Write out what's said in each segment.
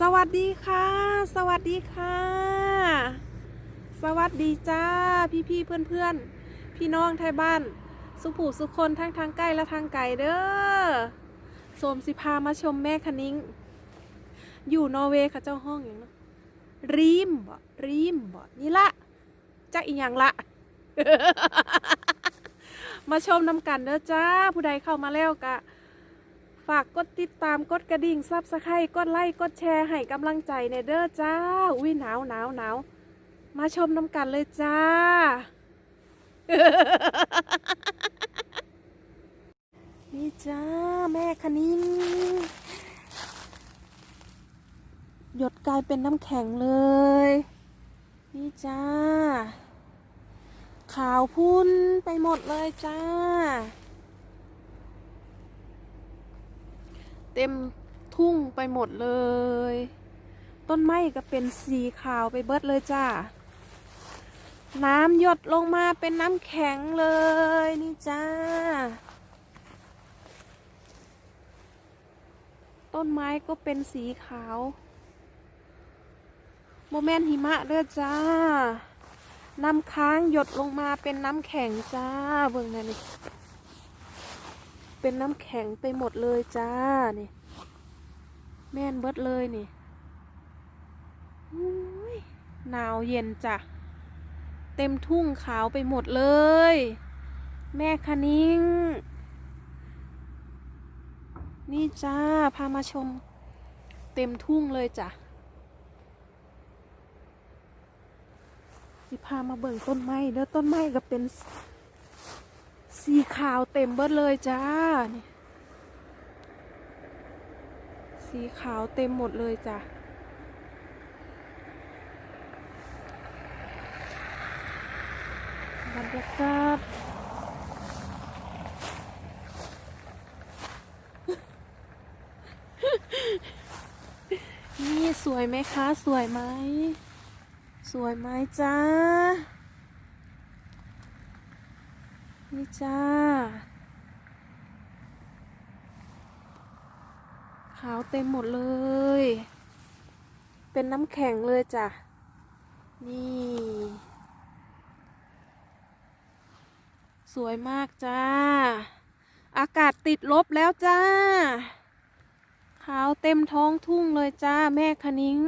สวัสดีค่ะ สวัสดีค่ะ สวัสดีจ้าพี่พี่เพื่อนเพื่อนพี่น้องไทยบ้าน สุผูสุคนทั้งทางใกล้และทางไกลเด้อโสมสิพามาชมแม่คณิ้ง อยู่นอร์เวย์ค่ะเจ้าห้องอย่างนะรีมบ่รีมบ่นี่ละจักอีหยังละ มาชมน้ำกันเด้อจ้าผู้ใดเข้ามาแล้วกะ ฝากกดติดตามกดกระดิ่งซับสไครต์กดไลค์กดแชร์ให้กำลังใจในเด้อจ้าอุ้ยหนาวหนาวหนาวมาชมน้ำกันเลยจ้า นี่จ้า แม่คณิ้งหยดกลายเป็นน้ำแข็งเลย นี่จ้า ขาวพุ่นไปหมดเลยจ้า เต็มทุ่งไปหมดเลย ต้นไม้ก็เป็นสีขาวไปเบิดเลยจ้า น้ำหยดลงมาเป็นน้ำแข็งเลยนี่จ้า ต้นไม้ก็เป็นสีขาวโมเมนหิมะเด้อจ้า น้ำค้างหยดลงมาเป็นน้ำแข็งจ้าเบิ่งนั่นนี่ เป็นน้ำแข็งไปหมดเลยจ้านี่แม่นเบิดเลยนี่หนาวเย็นจ้ะ เต็มทุ่งขาวไปหมดเลย แม่คณิ้ง นี่จ้า พามาชม เต็มทุ่งเลยจ้ะสิพามาเบิ่งต้นไม้เด้อต้นไม้ก็เป็น สีขาวเต็มเบิดเลยจ้า สีขาวเต็มหมดเลยจ้ะบรรยากาศนี่สวยไหมคะ สวยไหม สวยไหมจ้า นี่จ้า ขาวเต็มหมดเลย เป็นน้ำแข็งเลยจ้ะ นี่ สวยมากจ้า อากาศติดลบแล้วจ้า ขาวเต็มท้องทุ่งเลยจ้า แม่คณิ้ง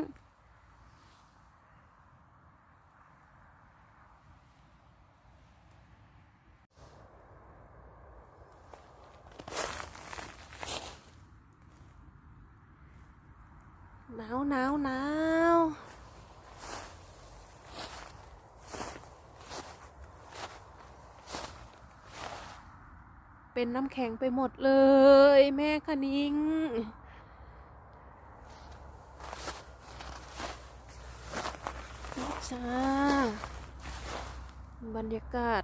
หนาวหนาวหนาวเป็นน้ำแข็งไปหมดเลย แม่คณิ้งนี่จ้าบรรยากาศ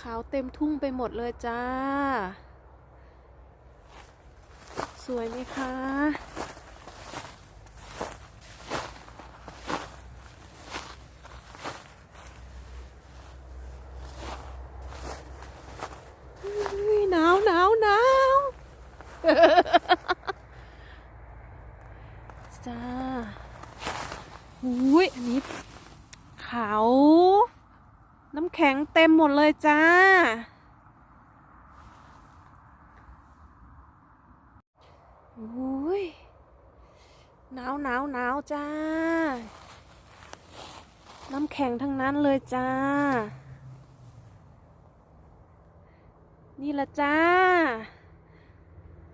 ขาวเต็มทุ่งไปหมดเลยจ้า สวยไหมคะ อุ๊ยหนาวหนาวหนาว จ้า อุ้ยอันนี้ขาว น้ำแข็งเต็มหมดเลยจ้าโอ้ยหนาวหนาวหนาวจ้า น้ำแข็งทั้งนั้นเลยจ้า นี่ละจ้า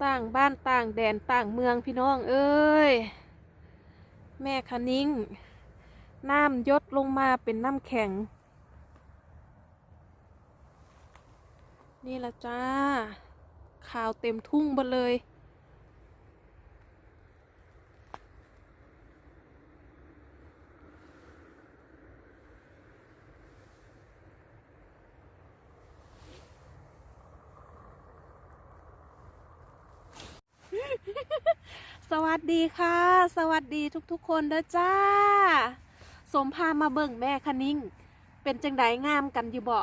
ต่างบ้านต่างแดนต่างเมืองพี่น้องเอ้ย แม่คนิ้ง น้ำยศลงมาเป็นน้ำแข็ง นี่ละจ้า ข่าวเต็มทุ่งไปเลย สวัสดีค่ะ สวัสดีทุกๆ คนเด้อจ้า สมพามาเบิ่งแม่คณิ้งเป็นจังไดงามกันอยู่บ่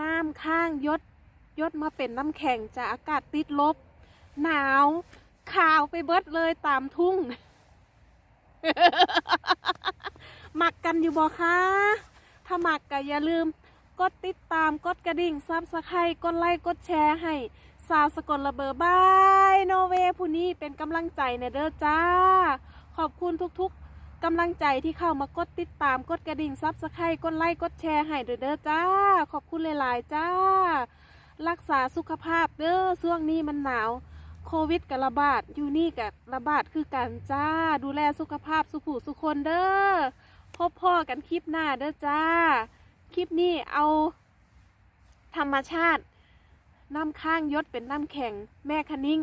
น้ำข้างยศยศมาเป็นน้ำแข็งจากอากาศติดลบ หนาวขาวไปเบิดเลยตามทุ่งหมักกันอยู่บ่คะถ้าหมักก็อย่าลืม กดติดตามกดกระดิ่งซับสไครต์กดไลค์กดแชร์ให้ สาวสกลระเบอร์บายโนเวผู้นี้เป็นกำลังใจในเด้อจ้า ขอบคุณทุกๆกำลังใจที่เข้ามากดติดตามกดกระดิ่งซับสไครต์กดไลค์กดแชร์ให้เด้อเด้อจ้า ขอบคุณหลายๆจ้า รักษาสุขภาพเด้อช่วงนี้มันหนาว โควิดกับระบาดอยู่นี่กับระบาดคือกันจ้า ดูแลสุขภาพสุขุสุขคนเด้อพบพ่อกันคลิปหน้าเด้อจ้า คลิปนี้เอาธรรมชาติ น้ำข้างยศเป็นน้ำแข็ง แม่คนิ่ง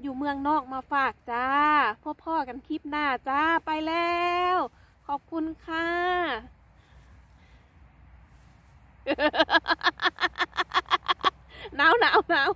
อยู่เมืองนอกมาฝากจ้า พ่อพ่อกันคลิปหน้าจ้าไปแล้ว ขอบคุณค่ะ หนาวหนาวหนาว